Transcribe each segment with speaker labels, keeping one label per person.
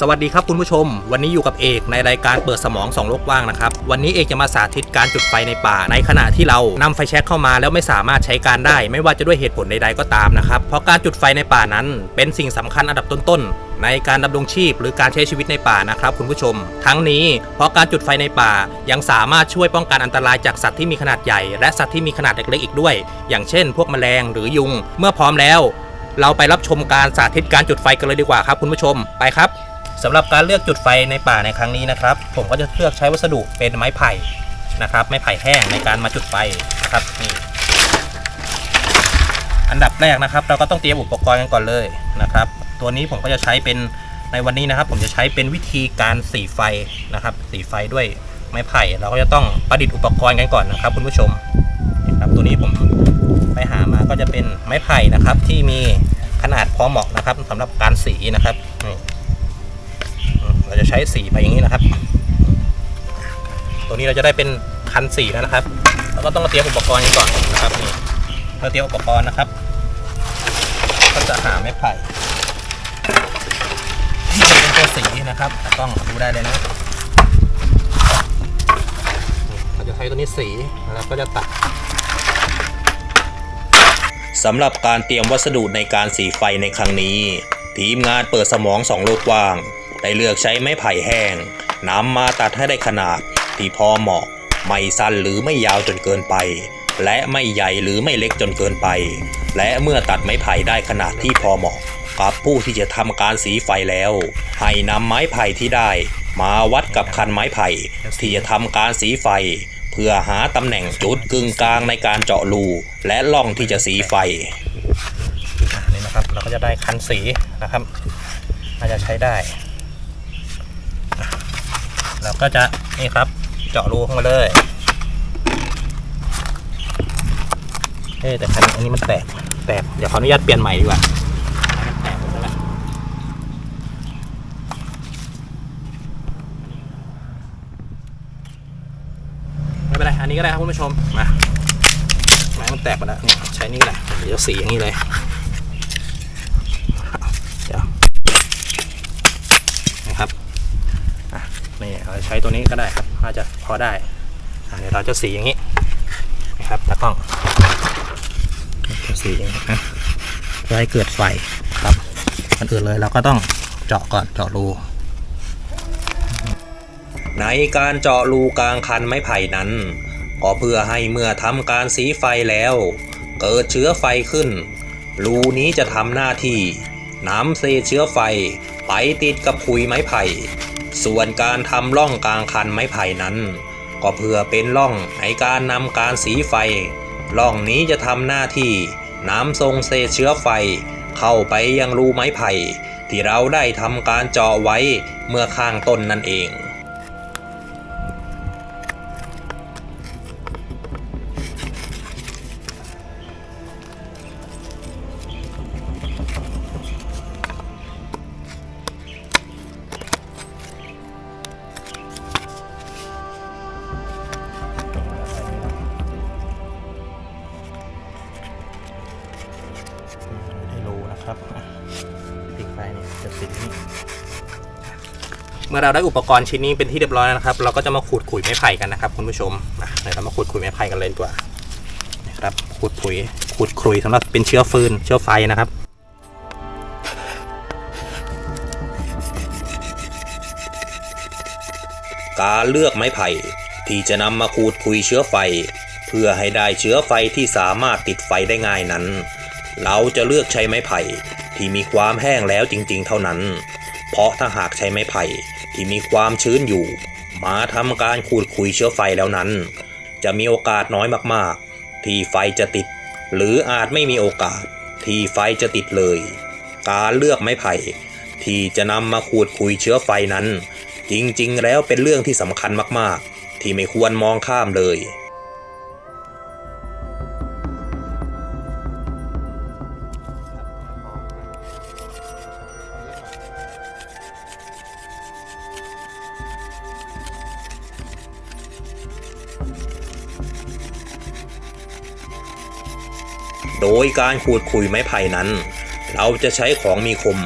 Speaker 1: สวัสดีครับคุณผู้ชม วันนี้อยู่กับเอกในรายการเปิดสมองสองโลกว่างนะครับ วันนี้เอกจะมาสาธิตการจุดไฟในป่า ในขณะที่เรานำไฟแช็กเข้ามาแล้วไม่สามารถใช้การได้ ไม่ว่าจะด้วยเหตุผลใดๆก็ตามนะครับ เพราะการจุดไฟในป่านั้นเป็นสิ่งสำคัญอันดับต้นๆ ในการดำรงชีพหรือการใช้ชีวิตในป่านะครับคุณผู้ชม ทั้งนี้เพราะการจุดไฟในป่ายังสามารถช่วยป้องกันอันตรายจากสัตว์ที่มีขนาดใหญ่ และสัตว์ที่มีขนาดเล็กๆอีกด้วย อย่างเช่น พวกแมลงหรือยุง เมื่อพร้อมแล้ว เราไปรับชมการสาธิตการจุดไฟกันเลยดีกว่าครับ คุณผู้ชมไปครับ สำหรับการเลือกจุดไฟในป่าในครั้งนี้นะครับ ผมก็จะเลือกใช้วัสดุเป็นไม้ไผ่นะครับ ไม้ไผ่แห้งในการมาจุดไฟนะครับนี่อันดับแรกนะครับ เราก็ต้องเตรียมอุปกรณ์กันก่อนเลยนะครับ ตัวนี้ผมก็จะใช้เป็นในวันนี้นะครับ ผมจะใช้เป็นวิธีการสีไฟนะครับ สีไฟด้วยไม้ไผ่ เราก็จะต้องประดิษฐ์อุปกรณ์กันก่อนนะครับ คุณผู้ชมนี่ครับตัวนี้ผมไปหามาก็จะเป็นไม้ไผ่นะครับ ที่มีขนาดพอเหมาะนะครับสำหรับการสีนะครับ เราจะใช้สีไปอย่างนี้นะครับตัวนี้เราจะได้เป็นคันสีแล้วนะครับเราก็ต้องมาเตรียมอุปกรณ์กันก่อนนะครับนี่เราเตรียมอุปกรณ์นะครับ ก็จะหาไม้ไผ่ที่เป็นตัวสีนะครับแต่ต้องดูได้เลยนะเราจะใช้ตัวนี้สีแล้วก็จะตัดสำหรับการเตรียมวัสดุในการสีไฟในครั้งนี้ ทีมงานเปิดสมองสองโลกว่าง ได้เลือกใช้ไม้ไผ่แห้งนำมาตัดให้ได้ขนาดที่พอเหมาะ ไม่สั้นหรือไม่ยาวจนเกินไป และไม่ใหญ่หรือไม่เล็กจนเกินไป และเมื่อตัดไม้ไผ่ได้ขนาดที่พอเหมาะ กับผู้ที่จะทำการสีไฟแล้ว ให้นำไม้ไผ่ที่ได้ มาวัดกับคันไม้ไผ่ที่จะทำการสีไฟ เพื่อหาตำแหน่งจุดกึ่งกลางในการเจาะรูและล่องที่จะสีไฟนี่นะครับเราก็จะได้คันสีนะครับน่าจะใช้ได้ เราก็จะนี่ครับ เจาะรูเข้ามาเลยเฮ้แต่คันอันนี้มันแตกแตกเดี๋ยวขออนุญาตเปลี่ยนใหม่ดีกว่าไม่เป็นไรอันนี้ก็ได้ครับคุณผู้ชมมาไม้มันแตกไปแล้วใช้นี่แหละเดี๋ยวสีอย่างนี้เลยเดี๋ยวนะครับ อะนี่เรา ใช้ตัวนี้ก็ได้ครับน่าจะพอได้เดี๋ยวเราจะสีอย่างนี้นะครับตากล้องจะสีอย่างนี้นะเพื่อให้เกิดไฟครับอันอื่นเลยเราก็ต้องเจาะก่อนเจาะรูในการเจาะรูกลางคันไม้ไผ่นั้น ก็เพื่อให้เมื่อทำการสีไฟแล้ว เกิดเชื้อไฟขึ้น รูนี้จะทำหน้าที่นำเศษเชื้อไฟไปติดกับขุยไม้ไผ่ ส่วนการทำร่องกลางคันไม้ไผ่นั้น ก็เพื่อเป็นร่องในการนำการสีไฟ ร่องนี้จะทำหน้าที่น้ำทรงเศษเชื้อไฟ เข้าไปยังรูไม้ไผ่ ที่เราได้ทำการเจาะไว้เมื่อข้างต้นนั่นเอง เมื่อเราได้อุปกรณ์ชิ้นนี้เป็นที่เรียบร้อยแล้วนะครับ เราก็จะมาขูดขุยไม้ไผ่กันนะครับคุณผู้ชมอะเดี๋ยวเรามาขูดขุยไม้ไผ่กันเลยดีกว่านะครับขูดขุยขูดขุยสำหรับเป็นเชื้อฟืนเชื้อไฟนะครับการเลือกไม้ไผ่ที่จะนำมาขูดคุยเชื้อไฟ เพื่อให้ได้เชื้อไฟที่สามารถติดไฟได้ง่ายนั้น เราจะเลือกใช้ไม้ไผ่ที่มีความแห้งแล้วจริงๆ เท่านั้น เพราะถ้าหากใช้ไม้ไผ่ ที่มีความชื้นอยู่ มาทำการขูดคุยเชื้อไฟแล้วนั้น จะมีโอกาสน้อยมากๆ ที่ไฟจะติด หรืออาจไม่มีโอกาสที่ไฟจะติดเลย การเลือกไม้ไผ่ ที่จะนำมาขูดคุยเชื้อไฟนั้น จริงๆ แล้วเป็นเรื่องที่สำคัญมากๆ ที่ไม่ควรมองข้ามเลย โดยการขูดขุยไม้ไผ่นั้น เราจะใช้ของมีคม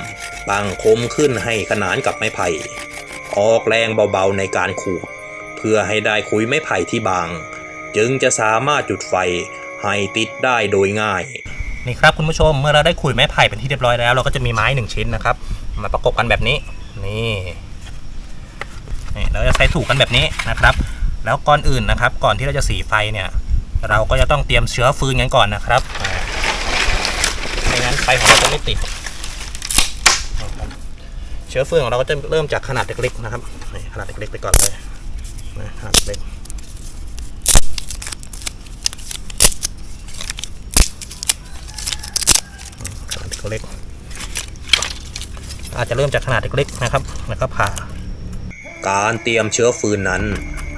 Speaker 2: ตั้งคมขึ้นให้ขนานกับไม้ไผ่ ออกแรงเบาๆในการขูด เพื่อให้ได้ขุยไม้ไผ่ที่บาง จึงจะสามารถจุดไฟให้ติดได้โดยง่าย นี่ครับคุณผู้ชมเมื่อเราได้ขุยไม้ไผ่เป็นที่เรียบร้อยแล้ว เราก็จะมีไม้หนึ่งชิ้นนะครับ มาประกบกันแบบนี้นี่นี่เราจะใช้ถูกกันแบบนี้นะครับ แล้วก่อนอื่นนะครับ ก่อนที่เราจะสีไฟเนี่ย เราก็จะต้องเตรียมเชื้อฟืนกันก่อนนะครับอ่า ฟของเราจะไม่ติด เชื้อฟืนของเราก็จะเริ่มจากขนาดเล็กๆนะครับขนาดเล็กๆไปก่อนเลยนะขนาดเล็กขนาดเล็กอาจจะเริ่มจากขนาดเล็กๆนะครับ แล้วก็ผ่า การเตรียมเชื้อฟืนนั้น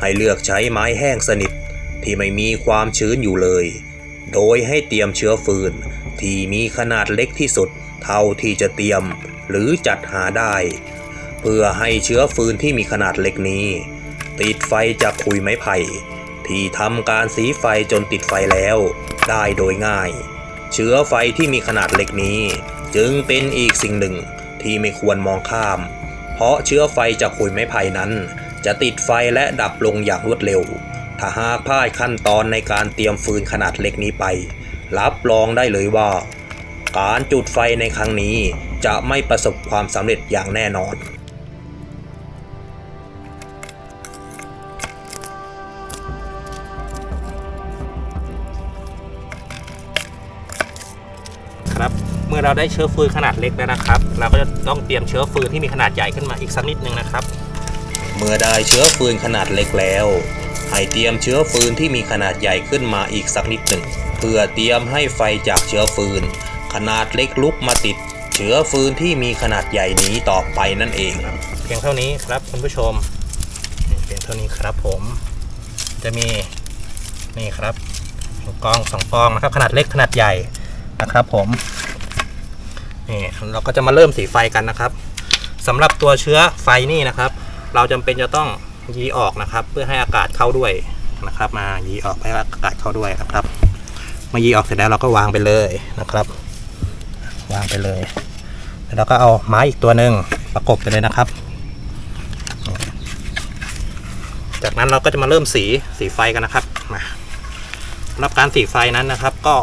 Speaker 2: ให้เลือกใช้ไม้แห้งสนิทที่ไม่มีความชื้นอยู่เลย โดยให้เตรียมเชื้อฟืน ที่มีขนาดเล็กที่สุด เท่าที่จะเตรียมหรือจัดหาได้ เพื่อให้เชื้อฟืนที่มีขนาดเล็กนี้ ติดไฟจากคุยไม้ไผ่ ที่ทำการสีไฟจนติดไฟแล้วได้โดยง่าย เชื้อไฟที่มีขนาดเล็กนี้ จึงเป็นอีกสิ่งหนึ่งที่ไม่ควรมองข้าม เพราะเชื้อไฟจากขุยไม้ไผ่นั้น จะติดไฟและดับลงอย่างรวดเร็ว ถ้าหากพลาดขั้นตอนในการเตรียมฟืนขนาดเล็กนี้ไป รับรองได้เลยว่า การจุดไฟในครั้งนี้จะไม่ประสบความสำเร็จอย่างแน่นอนครับเมื่อเราได้เชื้อฟืนขนาดเล็กแล้วนะครับ เราก็จะต้องเตรียมเชื้อฟืนที่มีขนาดใหญ่ขึ้นมาอีกสักนิดนึงนะครับ เมื่อได้เชื้อฟืนขนาดเล็กแล้ว ให้เตรียมเชื้อฟืนที่มีขนาดใหญ่ขึ้นมาอีกสักนิดหนึ่ง เพื่อเตรียมให้ไฟจากเชื้อฟืน ขนาดเล็กลุกมาติด เชื้อฟืนที่มีขนาดใหญ่นี้ต่อไปนั่นเองเพียงเท่านี้ครับคุณผู้ชมเพียงเท่านี้ครับผมจะมีนี่ครับกองสองกองนะครับขนาดเล็กขนาดใหญ่นะครับผมนี่เราก็จะมาเริ่มสีไฟกันนะครับสำหรับตัวเชื้อไฟนี่นะครับ เราจำเป็นจะต้องยีออกนะครับ เพื่อให้อากาศเข้าด้วยนะครับ มายีออกให้อากาศเข้าด้วยนะครับ มื่อยีออกเสร็จแล้วเราก็วางไปเลยนะครับ วางไปเลย แล้วเราก็เอาไม้อีกตัวหนึ่งประกบไปเลยนะครับ จากนั้นเราก็จะมาเริ่มสีสีไฟกันนะครับมาสำหรับการสีไฟนั้นนะครับ ก็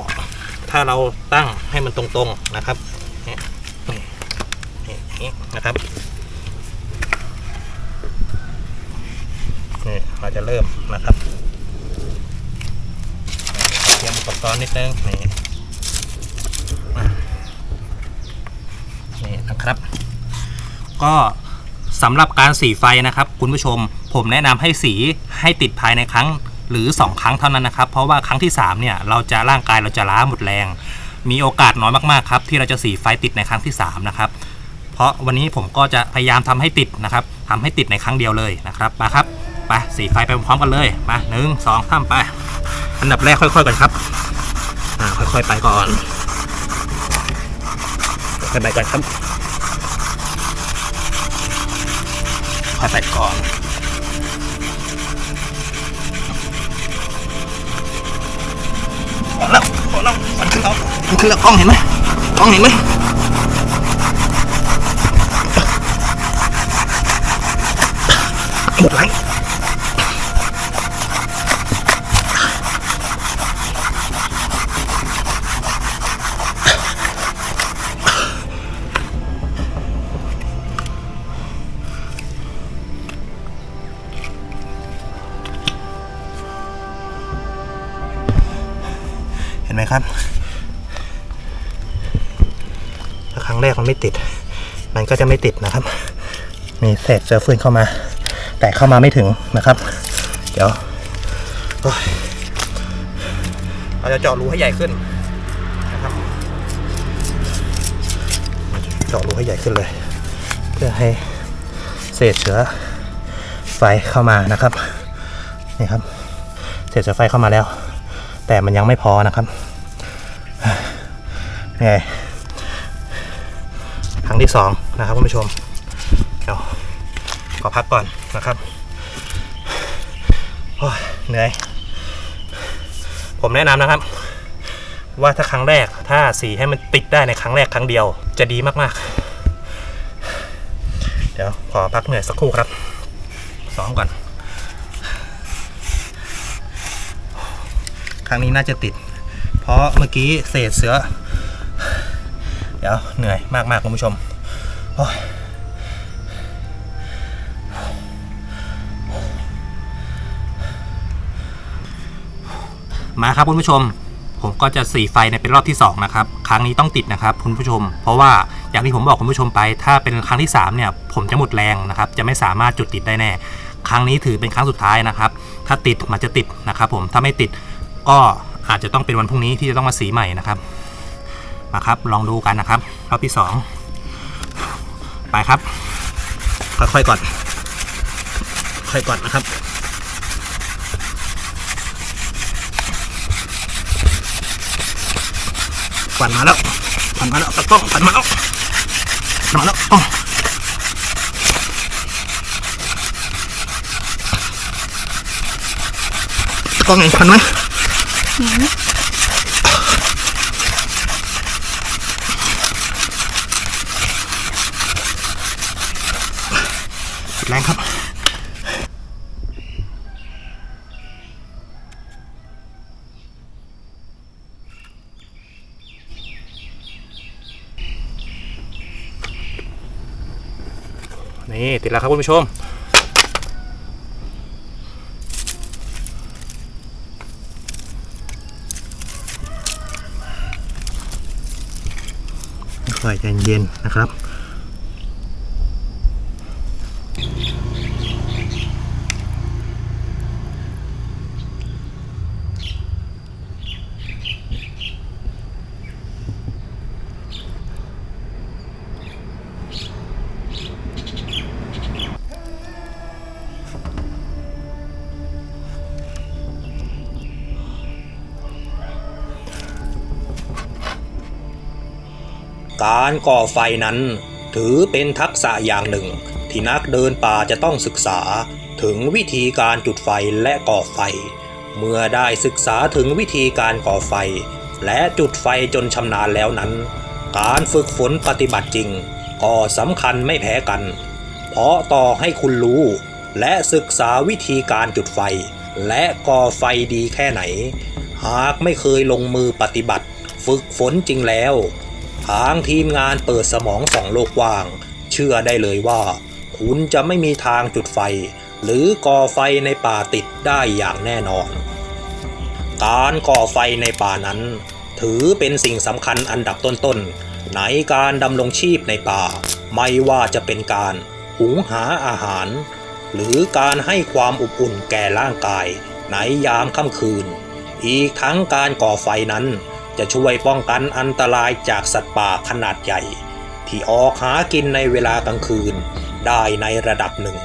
Speaker 2: ถ้าเราตั้งให้มันตรงๆนะครับนี่นี่นี่อย่างนี้นะครับนี่เราจะเริ่มนะครับ ตรียมอุปกรณ์นิดนึงนี่นี่นะครับ ก็สำหรับการสีไฟนะครับ คุณผู้ชม ผมแนะนำให้สีให้ติดภายในครั้งหรือ 2 ครั้งเท่านั้นนะครับ เพราะว่าครั้งที่ 3 เนี่ย เราจะร่างกายเราจะล้าหมดแรง มีโอกาสน้อยมากๆครับ ที่เราจะสีไฟติดในครั้งที่ 3 นะครับ เพราะวันนี้ผมก็จะพยายามทำให้ติดนะครับทำให้ติดในครั้งเดียวเลยนะครับมาครับ ไปสีไฟไปพร้อมกันเลยมาหนึ่งสองสามไป อันดับแรกค่อยๆก่อนครับอ่าค่อยๆไปก่อนค่อยไปก่อนครับค่อยไปก่อนพอแล้วพอแล้วมันขึ้นแล้วมันขึ้นแล้วกล้องเห็นไหมกล้องเห็นไหมหมดไหลเแรกมันไม่ติด มันก็จะไม่ติดนะครับ มีเศษเจอฟืนเข้ามา แต่เข้ามาไม่ถึงนะครับ เดี๋ยวเราจะเจาะรูให้ใหญ่ขึ้นนะครับเจาะรูให้ใหญ่ขึ้นเลย เพื่อให้เศษเชื้อไฟเข้ามานะครับนี่ครับ เศษเชื้อไฟเข้ามาแล้ว แต่มันยังไม่พอนะครับไง ที่สองนะครับคุณผู้ชมเดี๋ยวขอพักก่อนนะครับโอ้ยเหนื่อย ผมแนะนำนะครับ ว่าถ้าครั้งแรกถ้าสีให้มันติดได้ในครั้งแรกครั้งเดียว จะดีมากๆ
Speaker 1: ดี๋ยวขอพักเหนื่อยสักครู่ครับซ้อมก่อน ครั้งนี้น่าจะติด เพราะเมื่อกี้เศษเสือ เดี๋ยวเหนื่อยมากๆคุณผู้ชม มาครับคุณผู้ชม ผมก็จะสีไฟในเป็นรอบที่ 2 นะครับ ครั้งนี้ต้องติดนะครับคุณผู้ชม เพราะว่าอย่างที่ผมบอกคุณผู้ชมไป ถ้าเป็นครั้งที่ 3 เนี่ย ผมจะหมดแรงนะครับ จะไม่สามารถจุดติดได้แน่ ครั้งนี้ถือเป็นครั้งสุดท้ายนะครับ ถ้าติดมันจะติดนะครับ ผมถ้าไม่ติดก็อาจจะต้องเป็นวันพรุ่งนี้ที่จะต้องมาสีใหม่นะครับมาครับ ลองดูกันนะครับ รอบที่ 2 ไปครับ ค่อยๆก่อน ค่อยก่อนนะครับฝันมาแล้วฝันมาแล้วตะก้องฝันมาแล้วฝันมาแล้วกล้องตะกล้องเองฝันไหม แรงครับ นี่ติดแล้วครับคุณผู้ชมค่อยใจเย็นนะครับ การก่อไฟนั้น ถือเป็นทักษะอย่างหนึ่ง ที่นักเดินป่าจะต้องศึกษาถึงวิธีการจุดไฟและก่อไฟ เมื่อได้ศึกษาถึงวิธีการก่อไฟ และจุดไฟจนชำนาญแล้วนั้น การฝึกฝนปฏิบัติจริง ก็สำคัญไม่แพ้กัน เพราะต่อให้คุณรู้ และศึกษาวิธีการจุดไฟ และก่อไฟดีแค่ไหน หากไม่เคยลงมือปฏิบัติ ฝึกฝนจริงแล้ว ทางทีมงานเปิดสมองสองโลกว่าง เชื่อได้เลยว่า คุณจะไม่มีทางจุดไฟ หรือก่อไฟในป่าติดได้อย่างแน่นอน การก่อไฟในป่านั้น ถือเป็นสิ่งสำคัญอันดับต้นๆในการดำรงชีพในป่า ไม่ว่าจะเป็นการหุงหาอาหาร หรือการให้ความอบอุ่นแก่ร่างกายในยามค่ำคืน อีกทั้งการก่อไฟนั้น จะช่วยป้องกันอันตรายจากสัตว์ป่าขนาดใหญ่ ที่ออกหากินในเวลากลางคืนได้ในระดับหนึ่ง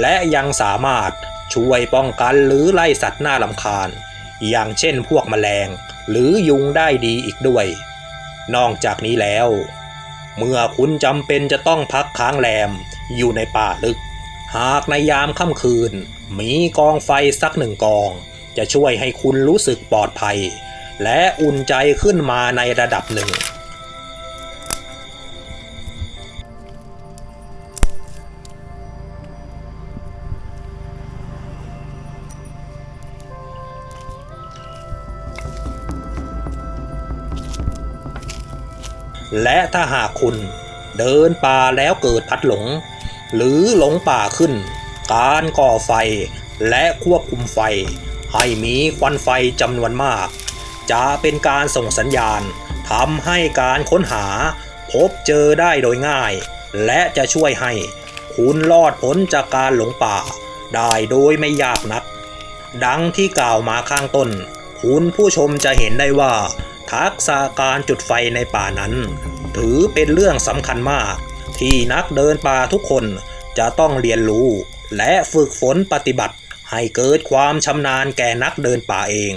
Speaker 1: และยังสามารถช่วยป้องกันหรือไล่สัตว์หน่ารำคาญ อย่างเช่นพวกแมลง หรือยุงได้ดีอีกด้วย นอกจากนี้แล้ว เมื่อคุณจำเป็นจะต้องพักค้างแรมอยู่ในป่าลึก หากในยามค่ำคืน มีกองไฟสักหนึ่งกอง จะช่วยให้คุณรู้สึกปลอดภัย และอุ่นใจขึ้นมาในระดับหนึ่ง และถ้าหากคุณเดินป่าแล้วเกิดพัดหลง หรือหลงป่าขึ้น การก่อไฟและควบคุมไฟ ให้มีควันไฟจำนวนมาก จะเป็นการส่งสัญญาณทำให้การค้นหา พบเจอได้โดยง่าย และจะช่วยให้คุณรอดพ้นจากการหลงป่า ได้โดยไม่ยากนัก ดังที่กล่าวมาข้างต้น คุณผู้ชมจะเห็นได้ว่า ทักษะการจุดไฟในป่านั้น ถือเป็นเรื่องสำคัญมาก ที่นักเดินป่าทุกคนจะต้องเรียนรู้ และฝึกฝนปฏิบัติ ให้เกิดความชำนาญแก่นักเดินป่าเอง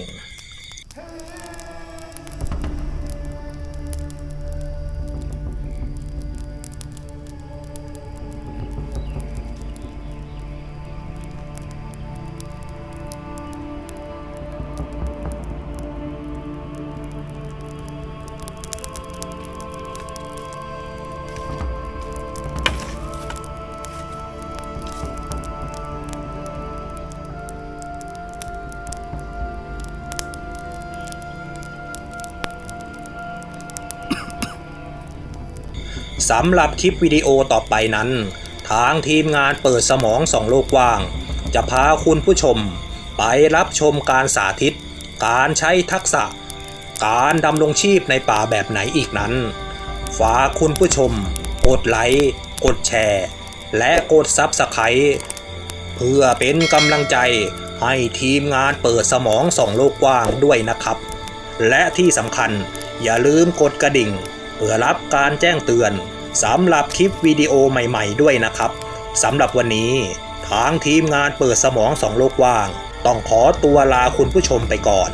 Speaker 1: สำหรับคลิปวิดีโอต่อไปนั้น ทางทีมงานเปิดสมองสองโลกว่าง จะพาคุณผู้ชม ไปรับชมการสาธิต การใช้ทักษะ การดำรงชีพในป่าแบบไหนอีกนั้น ฝากคุณผู้ชม กดไลค์ กดแชร์ และกดซับสไครต์เพื่อเป็นกำลังใจให้ทีมงานเปิดสมองสองโลกกว้างด้วยนะครับ และที่สำคัญอย่าลืมกดกระดิ่ง เพื่อรับการแจ้งเตือน สำหรับคลิปวิดีโอใหม่ๆด้วยนะครับสำหรับวันนี้ ทางทีมงานเปิดสมองสองโลกว่าง ต้องขอตัวลาคุณผู้ชมไปก่อน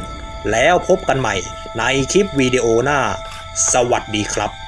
Speaker 1: แล้วพบกันใหม่ในคลิปวิดีโอหน้า สวัสดีครับ